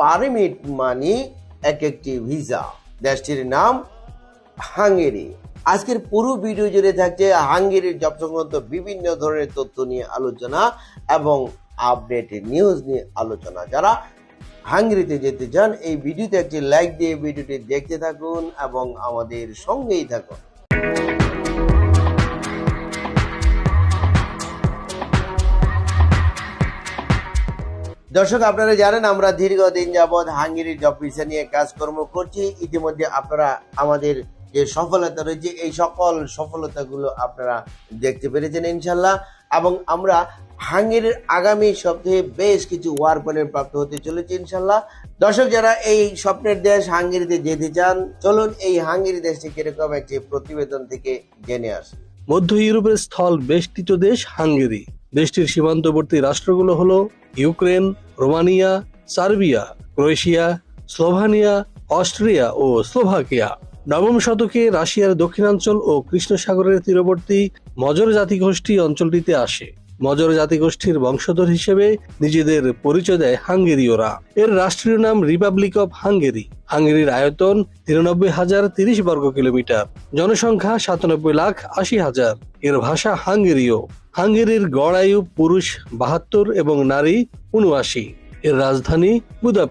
Permit মানি এক একটি visa. দেশটির নাম হাঙ্গেরি। আজকের পুরো ভিডিও জুড়ে থাকছে হাঙ্গেরির জব সংক্রান্ত বিভিন্ন ধরনের তথ্য নিয়ে আলোচনা এবং আপডেটেড নিউজ নিয়ে আলোচনা। যারা হাঙ্গেরিতে যেতে চান, এই ভিডিওতে একটি লাইক দিয়ে ভিডিওটি দেখতে থাকুন এবং আমাদের সঙ্গেই থাকুন। দর্শক, আপনারা জানেন আমরা দীর্ঘদিন যাবৎ হাঙ্গেরির জব ভিসা নিয়ে কাজকর্ম করছি। ইতিমধ্যে আপনারা আমাদের যে সফলতা রয়েছে, এই সকল সফলতাগুলো আপনারা দেখতে পেরেছেন ইনশাল্লাহ। এবং আমরা হাঙ্গেরির আগামী সপ্তাহে বেশ কিছু ওয়ার পয়েন্ট প্রাপ্ত হতে চলেছে ইনশাল্লাহ। দর্শক, যারা এই স্বপ্নের দেশ হাঙ্গেরিতে যেতে চান, চলুন এই হাঙ্গেরি দেশটি কীরকম একটি প্রতিবেদন থেকে জেনে আসি। মধ্য ইউরোপের স্থল বেষ্টিত দেশ হাঙ্গেরি। দেশটির সীমান্তবর্তী রাষ্ট্রগুলো হলো Ukraine, Romania, Serbia, Croatia, Slovenia, Austria ও স্লোভাকিয়া। নবম শতকে রাশিয়ার দক্ষিণাঞ্চল ও কৃষ্ণ সাগরের তীরবর্তী মজর জাতিগোষ্ঠী অঞ্চলটিতে আসে। মজর জাতিগোষ্ঠীর বংশধর হিসেবে নিজেদের পরিচয় দেয় হাঙ্গেরীয়রা। এর রাষ্ট্রীয় নাম রিপাবলিক অব হাঙ্গেরি। হাঙ্গেরির আয়তন তিরানব্বই হাজার তিরিশ বর্গ কিলোমিটার। জনসংখ্যা সাতানব্বই লাখ আশি হাজার। এর ভাষা হাঙ্গেরীয়। হাঙ্গেরির গড় আয়ু পুরুষ বাহাত্তর এবং নারী উনআশি। এর রাজধানী বুদাপেস্ট।